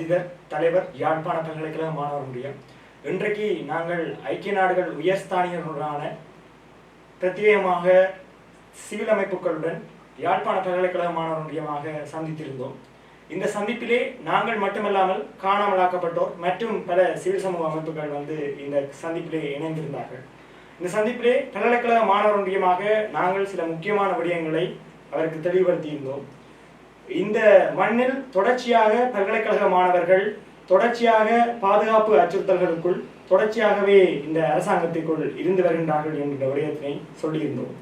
அஜிதர் தலைவர் யாழ்ப்பாண பல்கலைக்கழக மாணவர் முடியும். இன்றைக்கு நாங்கள் ஐக்கிய நாடுகள் உயர்ஸ்தானியர்களுடனான பிரத்யேகமாக சிவில் அமைப்புகளுடன் யாழ்ப்பாண பல்கலைக்கழக மாணவர் முடியமாக சந்தித்திருந்தோம். இந்த சந்திப்பிலே நாங்கள் மட்டுமல்லாமல் காணாமலாக்கப்பட்டோர் மற்றும் பல சிவில் சமூக அமைப்புகள் வந்து இந்த சந்திப்பிலே இணைந்திருந்தார்கள். இந்த சந்திப்பிலே பல்கலைக்கழக மாணவர் முடியமாக நாங்கள் சில முக்கியமான விடயங்களை அவருக்கு தெளிவுபடுத்தியிருந்தோம். இந்த மண்ணில் தொடர்ச்சியாக பல்கலைக்கழக மாணவர்கள் தொடர்ச்சியாக பாதுகாப்பு அச்சுறுத்தல்களுக்குள் தொடர்ச்சியாகவே இந்த அரசாங்கத்திற்குள் இருந்து வருகின்றார்கள் என்கிற விடயத்தினை சொல்லியிருந்தோம்.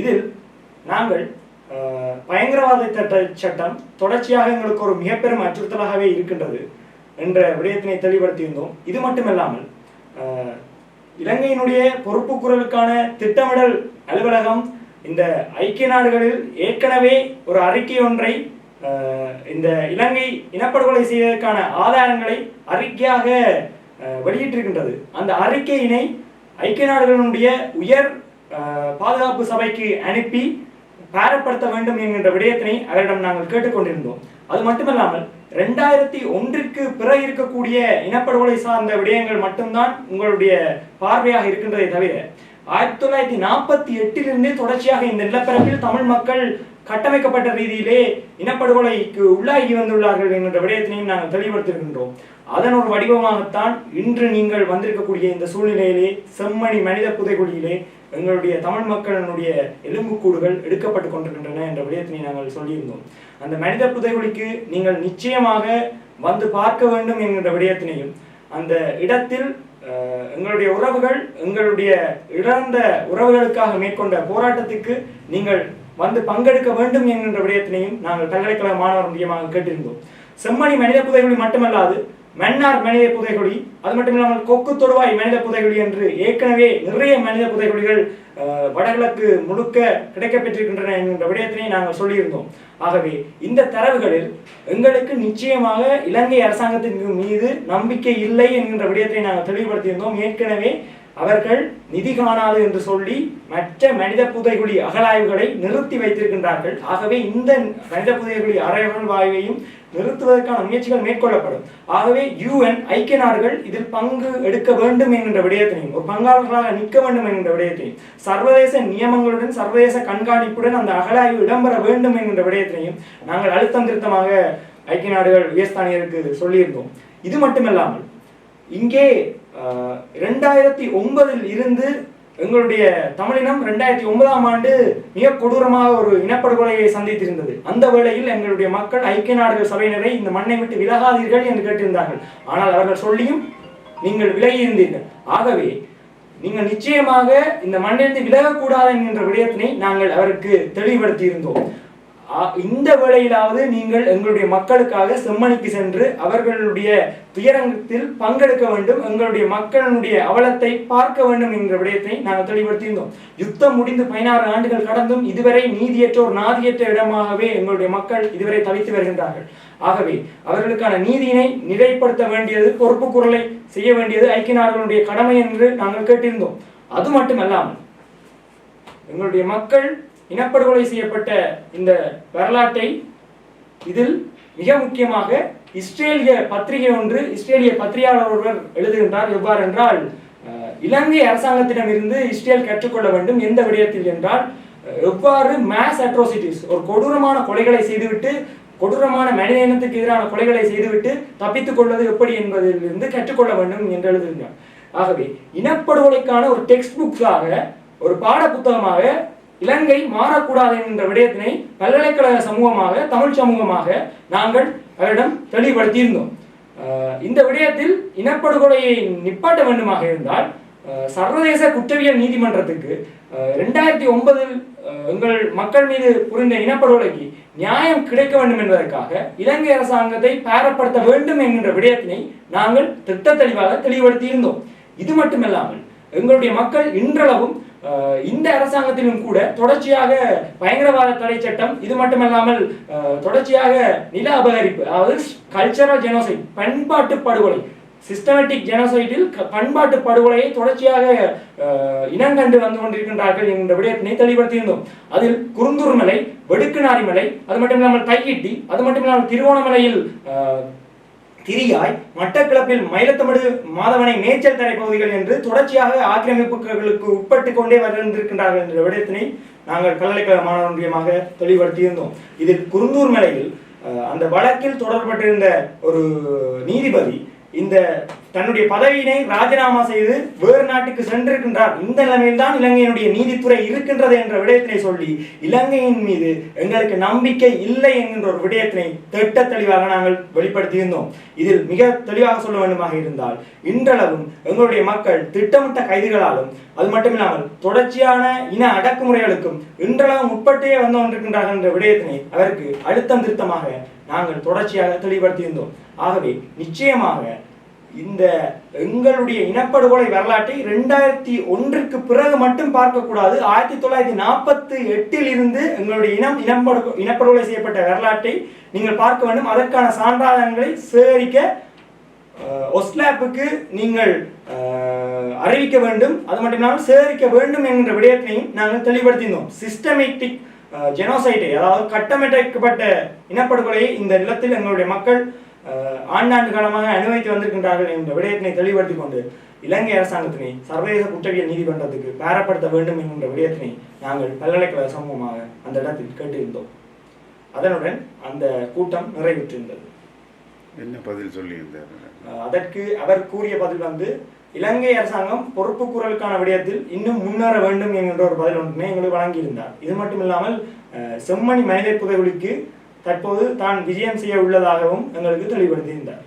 இதில் நாங்கள் பயங்கரவாத சட்ட சட்டம் தொடர்ச்சியாக எங்களுக்கு ஒரு மிகப்பெரும் அச்சுறுத்தலாகவே இருக்கின்றது என்ற விடயத்தினை தெளிவுபடுத்தியிருந்தோம். இது மட்டுமல்லாமல் இலங்கையினுடைய பொறுப்பு குரலுக்கான திட்டமிடல் அலுவலகம் இந்த ஐக்கிய நாடுகளில் ஏற்கனவே ஒரு அறிக்கை ஒன்றை இந்த இலங்கை இனப்படுகொலை செய்வதற்கான ஆதாரங்களை அறிக்கையாக வெளியிட்டிருக்கின்றது. அந்த அறிக்கையினை ஐக்கிய நாடுகளினுடைய உயர் பாதுகாப்பு சபைக்கு அனுப்பி பாரப்படுத்த வேண்டும் என்கின்ற விடயத்தினை அவரிடம் நாங்கள் கேட்டுக்கொண்டிருந்தோம். அது மட்டுமல்லாமல் ரெண்டாயிரத்தி ஒன்றிற்கு பிற இருக்கக்கூடிய இனப்படுகொலை சார்ந்த விடயங்கள் மட்டும்தான் உங்களுடைய பார்வையாக இருக்கின்றதை தவிர ஆயிரத்தி தொள்ளாயிரத்தி நாற்பத்தி எட்டிலிருந்தே தொடர்ச்சியாக இந்த நிலப்பரப்பில் தமிழ் மக்கள் கட்டமைக்கப்பட்ட ரீதியிலே இனப்படுகொலைக்கு உள்ளாகி வந்துள்ளார்கள் என்கின்ற விடயத்தினையும் நாங்கள் தெளிவுபடுத்திருக்கின்றோம் அதன் ஒரு வடிவமாகத்தான் இன்று நீங்கள் வந்திருக்கக்கூடிய இந்த சூழ்நிலையிலே செம்மணி மனித புதைகுழியிலே எங்களுடைய தமிழ் மக்களினுடைய எலும்புக்கூடுகள் எடுக்கப்பட்டு கொண்டிருக்கின்றன என்ற விடயத்தினை நாங்கள் சொல்லியிருந்தோம். அந்த மனித புதைகுழிக்கு நீங்கள் நிச்சயமாக வந்து பார்க்க வேண்டும் என்கின்ற விடயத்தினையும் அந்த இடத்தில் எங்களுடைய உறவுகள் எங்களுடைய இழந்த உறவுகளுக்காக மேற்கொண்ட போராட்டத்துக்கு நீங்கள் வந்து பங்கெடுக்க வேண்டும் என்கின்ற விடயத்தினையும் நாங்கள் பல்கலைக்கழக மாணவர் முக்கியமாக கேட்டிருந்தோம். செம்மணி மனித புதைகுழி மட்டுமல்லாது மன்னார் மனித புதைகுழி அது மட்டும் இல்லாமல் கொக்கு தொடுவாய் மனித புதைகுழி என்று ஏற்கனவே நிறைய மனித புதைகுழிகள் அஹ், வடகிழக்கு முழுக்க கிடைக்கப்பெற்றிருக்கின்றன என்கின்ற விடயத்தினை நாங்கள் சொல்லியிருந்தோம். ஆகவே இந்த தரவுகளில் எங்களுக்கு நிச்சயமாக இலங்கை அரசாங்கத்தின் மீது நம்பிக்கை இல்லை என்கின்ற விடயத்தை நாங்கள் தெளிவுபடுத்தியிருந்தோம். ஏற்கனவே அவர்கள் நிதி காணாது என்று சொல்லி மற்ற மனித புதைகுழி அகழாய்வுகளை நிறுத்தி வைத்திருக்கின்றார்கள். ஆகவே இந்த மனித புதைகுழி அகழ்வாய்வையும் நிறுத்துவதற்கான முயற்சிகள் மேற்கொள்ளப்படும். ஆகவே யுஎன் ஐக்கிய நாடுகள் இதில் பங்கு எடுக்க வேண்டும் என்கின்ற விடயத்தினையும் ஒரு பங்காளர்களாக நிற்க வேண்டும் என்கின்ற விடயத்தையும் சர்வதேச நியமங்களுடன் சர்வதேச கண்காணிப்புடன் அந்த அகழாய்வு இடம்பெற வேண்டும் என்கின்ற விடயத்தினையும் நாங்கள் அழுத்தம் திருத்தமாக ஐக்கிய நாடுகள் உயர்ஸ்தானியருக்கு சொல்லியிருந்தோம். இது மட்டுமல்லாமல் இங்கே ரெண்டாயிரத்தி ஒன்பதில் இருந்து எங்களுடைய தமிழினம் ரெண்டாயிரத்தி ஒன்பதாம் ஆண்டு மிக கொடூரமாக ஒரு இனப்படுகொலையை சந்தித்திருந்தது. அந்த வேளையில் எங்களுடைய மக்கள் ஐக்கிய நாடுகள் சபையினரை இந்த மண்ணை விட்டு விலகாதீர்கள் என்று கேட்டிருந்தார்கள். ஆனால் அவர்கள் சொல்லியும் நீங்கள் விலகி இருந்தீர்கள். ஆகவே நீங்கள் நிச்சயமாக இந்த மண்ணிலிருந்து விலகக்கூடாது என்கின்ற விடயத்தினை நாங்கள் அவருக்கு தெளிவுபடுத்தி இருந்தோம் இந்த வேளையிலாவது நீங்கள் எங்களுடைய மக்களுக்காக செம்மணிக்கு சென்று அவர்களுடைய துயரங்கத்தில் பங்கெடுக்க வேண்டும் எங்களுடைய மக்களுடைய அவலத்தை பார்க்க வேண்டும் என்ற விடயத்தை நாங்கள் தெளிவுபடுத்தியிருந்தோம். யுத்தம் முடிந்து பதினாறு ஆண்டுகள் கடந்தும் இதுவரை நீதியற்றோர் நாதியற்ற இடமாகவே எங்களுடைய மக்கள் இதுவரை தவித்து வருகின்றார்கள். ஆகவே அவர்களுக்கான நீதியினை நிலைப்படுத்த வேண்டியது பொறுப்பு குரலை செய்ய வேண்டியது ஐக்கிய நாடுகளுடைய கடமை என்று நாங்கள் கேட்டிருந்தோம். அது மட்டுமல்லாமல் எங்களுடைய மக்கள் இனப்படுகொலை செய்யப்பட்ட இந்த வரலாற்றை இதில் மிக முக்கியமாக இஸ்ரேலிய பத்திரிகை ஒன்று இஸ்ரேலிய பத்திரிகையாளர் ஒருவர் எழுதுகின்றார் எவ்வாறு என்றால் இலங்கை அரசாங்கத்திடம் இருந்து இஸ்ரேல் கற்றுக்கொள்ள வேண்டும் எந்த விடயத்தில் என்றால் எவ்வாறு மேஸ் அட்ரோசிட்டிஸ் ஒரு கொடூரமான கொலைகளை செய்துவிட்டு கொடூரமான மனித இனத்துக்கு எதிரான கொலைகளை செய்துவிட்டு தப்பித்துக் கொள்வது எப்படி என்பதிலிருந்து கற்றுக்கொள்ள வேண்டும் என்று எழுதுகின்றார். ஆகவே இனப்படுகொலைக்கான ஒரு டெக்ஸ்ட் புக்காக ஒரு பாட புத்தகமாக இலங்கை மாறக்கூடாது என்ற விடயத்தினை பல்கலைக்கழக சமூகமாக தமிழ் சமூகமாக நாங்கள் அவரிடம் தெளிவுபடுத்தியிருந்தோம். இந்த விடயத்தில் இனப்படுகொலையை நிப்பாட்ட வேண்டுமாக இருந்தால் அஹ் சர்வதேச குற்றவியல் நீதிமன்றத்துக்கு ரெண்டாயிரத்தி ஒன்பதில் எங்கள் மக்கள் மீது புரிந்த இனப்படுகொலைக்கு நியாயம் கிடைக்க வேண்டும் என்பதற்காக இலங்கை அரசாங்கத்தை பாரப்படுத்த வேண்டும் என்கின்ற விடயத்தினை நாங்கள் திட்ட தெளிவாக தெளிவுபடுத்தியிருந்தோம். இது மட்டுமல்லாமல் எங்களுடைய மக்கள் இன்றளவும் இந்த அரசாங்கத்திலும் கூட தொடர்ச்சியாக பயங்கரவாத தடை சட்டம் இது மட்டுமல்லாமல் தொடர்ச்சியாக நில அபகரிப்பு அதாவது கல்ச்சரல் ஜெனோசைட் பண்பாட்டு படுகொலை சிஸ்டமேட்டிக் ஜெனோசைட்டில் பண்பாட்டு படுகொலையை தொடர்ச்சியாக இனங்கண்டு வந்து கொண்டிருக்கின்றார்கள் என்ற விடயத்தினை தெளிவுபடுத்தியிருந்தோம். அதில் குருந்தூர் மலை வெடுக்குநாரி மலை அது மட்டும் இல்லாமல் தையிட்டி அது மட்டும் இல்லாமல் திருவோணமலையில் திரியாய் மட்டக்களப்பில் மயிலத்தமிடு மாதவனை மேய்ச்சல் தரை பகுதிகள் என்று தொடர்ச்சியாக ஆக்கிரமிப்புகளுக்கு உட்பட்டு கொண்டே வந்திருக்கின்றார்கள் என்ற விடயத்தினை நாங்கள் பல்கலைக்கழக மாணவர் ஒன்றியமாக தெளிவுபடுத்தியிருந்தோம். இதில் குருந்தூர் மலையில் அந்த வழக்கில் தொடர்பட்டிருந்த ஒரு நீதிபதி இந்த தன்னுடைய பதவியினை ராஜினாமா செய்து வேறு நாட்டுக்கு சென்றிருக்கின்றார். இந்த நிலைமையில் தான் இலங்கையினுடைய நீதித்துறை இருக்கின்றது என்ற விடயத்தினை சொல்லி இலங்கையின் மீது எங்களுக்கு நம்பிக்கை இல்லை என்கின்ற ஒரு விடயத்தினை திட்ட தெளிவாக நாங்கள் வெளிப்படுத்தியிருந்தோம். இதில் மிக தெளிவாக சொல்ல வேண்டுமாக இருந்தால் இன்றளவும் எங்களுடைய மக்கள் திட்டமிட்ட கைதுகளாலும் அது மட்டுமில்லாமல் தொடர்ச்சியான இன அடக்குமுறைகளுக்கும் இன்றளவும் உட்பட்டே வந்து கொண்டிருக்கின்றார்கள் என்ற விடயத்தினை அவருக்கு அழுத்தம் திருத்தமாக நாங்கள் தொடர்ச்சியாக தெளிவுபடுத்தியிருந்தோம். ஆகவே நிச்சயமாக இந்த எங்களுடைய இனப்படுகொலை வரலாற்றை ரெண்டாயிரத்தி ஒன்றுக்கு பிறகு மட்டும் பார்க்கக்கூடாது. ஆயிரத்தி தொள்ளாயிரத்தி நாற்பத்தி எட்டில் இருந்து எங்களுடைய இனம் இனப்படு இனப்படுகொலை செய்யப்பட்ட வரலாற்றை நீங்கள் பார்க்க வேண்டும். அதற்கான சான்றாதாரங்களை சேகரிக்க ஒஸ்லாப்புக்கு நீங்கள் அறிவிக்க வேண்டும் அது மட்டுமில்லாமல் சேகரிக்க வேண்டும் என்ற விடயத்தினையும் நாங்கள் தெளிவுபடுத்தியிருந்தோம் சிஸ்டமேட்டிக் ஜெனோசைட்டை அதாவது கட்டமைக்கப்பட்ட இனப்படுகொலையை இந்த நிலத்தில் எங்களுடைய மக்கள் ஆண்டாண்டு காலமாக அனுபவித்து வந்திருக்கின்றார்கள் என்ற விடயத்தினை தெளிவுபடுத்திக் கொண்டு இலங்கை அரசாங்கத்தினை சர்வதேச குற்றவியல் நீதிமன்றத்துக்கு பேரப்படுத்த வேண்டும் என்கின்ற விடயத்தினை நாங்கள் பல்கலைக்கழக சமூகமாக அந்த இடத்தில் கேட்டிருந்தோம். அதனுடன் அந்த கூட்டம் நிறைவுற்றிருந்தது. என்ன பதில் சொல்லியிருந்தார்? அதற்கு அவர் கூறிய பதில் வந்து இலங்கை அரசாங்கம் பொறுப்பு குரலுக்கான விடயத்தில் இன்னும் முன்னேற வேண்டும் என்கின்ற ஒரு பதில் ஒன்றுமே எங்களுக்கு வழங்கியிருந்தார். இது மட்டும் இல்லாமல் செம்மணி மனித புதைகுழிக்கு தற்போது தான் விஜயம் செய்ய உள்ளதாகவும் எங்களுக்கு தெளிவுபடுத்தியிருந்தார்.